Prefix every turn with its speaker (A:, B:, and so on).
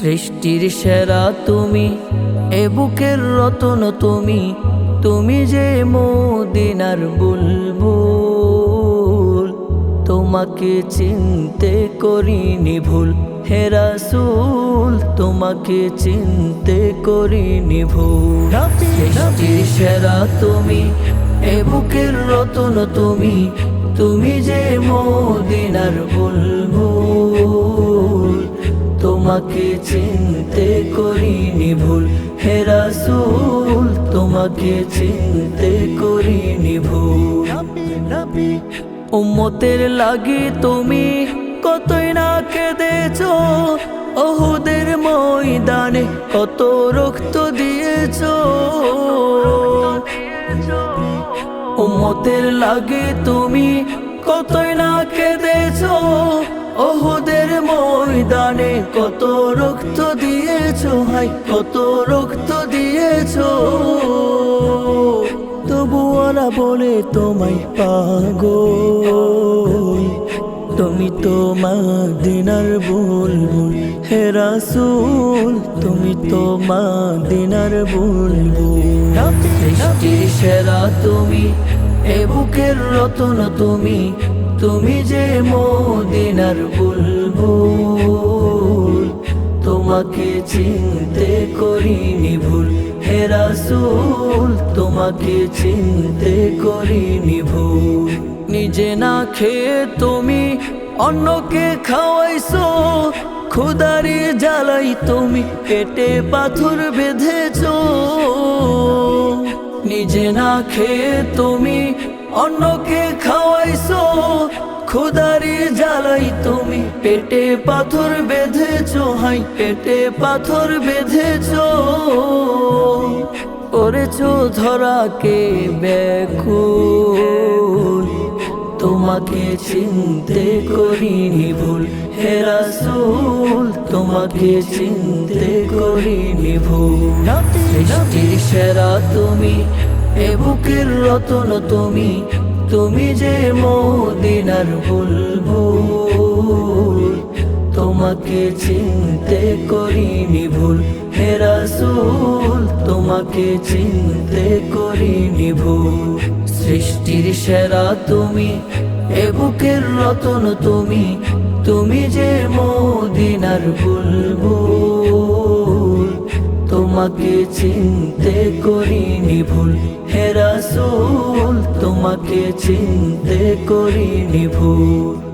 A: সৃষ্টির সেরা তুমি, এ বুকের রতন তুমি তুমি যে মদিনার বুলবুল। তোমাকে চিনতে করিনি ভুল হে রাসূল, তোমাকে চিনতে করিনি ভুল। সেরা তুমি, এ বুকের রতন তুমি তুমি যে মদিনার বুলবুল। তোমাকে চিনতে করিনি ভুল। হে রাসূল, তোমাকে চিনতে করিনি ভুল। উম্মতের লাগি তুমি কতই না কেঁদেছ। অহুদের ময়দানে কত রক্ত দিয়েছ। উম্মতের লাগে তুমি কতই না কেঁদেছ। অহুদের ময়দানে কত রক্ত দিয়েছ, হাই, কত রক্ত দিয়েছ। তবু ওরা বলে তোমায় পাগল। তুমি তো দিনার বুলবুল, হে রাসূল, তুমি তো দিনার বুলবুল। সৃষ্টির সেরা তুমি, এ বুকের রতন তুমি তুমি যে মদিনার বুলবুল। তোমাকে চিনতে করিনি ভুল। হে রাসূল, তোমাকে চিনতে করিনি ভুল। নিজে না খেয়ে তুমি অন্যকে খাওয়াইছো। খুদারি জ্বালাই তুমি পেটে পাথর বেঁধেছ। নিজে না খেয়ে তুমি অন্যকে খাওয়াইছো। খুদারি জ্বালাই তুমি পেটে পাথর বেঁধেছো, হাই, পেটে পাথর বেঁধেছো। করেছ ধরাকে ব্যাকুল, তোমাকে চিনতে করিনি ভুল, হে রাসূল, তোমাকে চিনতে করিনি ভুল। সেরা তুমি, এ বুকের রতন তুমি তুমি যে মদিনার বুলবুল তোমাকে চিনতে করিনি ভুল। হে রাসূল, তোমাকে চিনতে করিনি ভুল। সৃষ্টির সেরা তুমি, এ বুকের রতন তুমি তুমি যে মদিনার বুলবুল তোমাকে চিনতে করিনি ভুল। হেরা রাসূল তোমাকে চিনতে করিনি ভুল।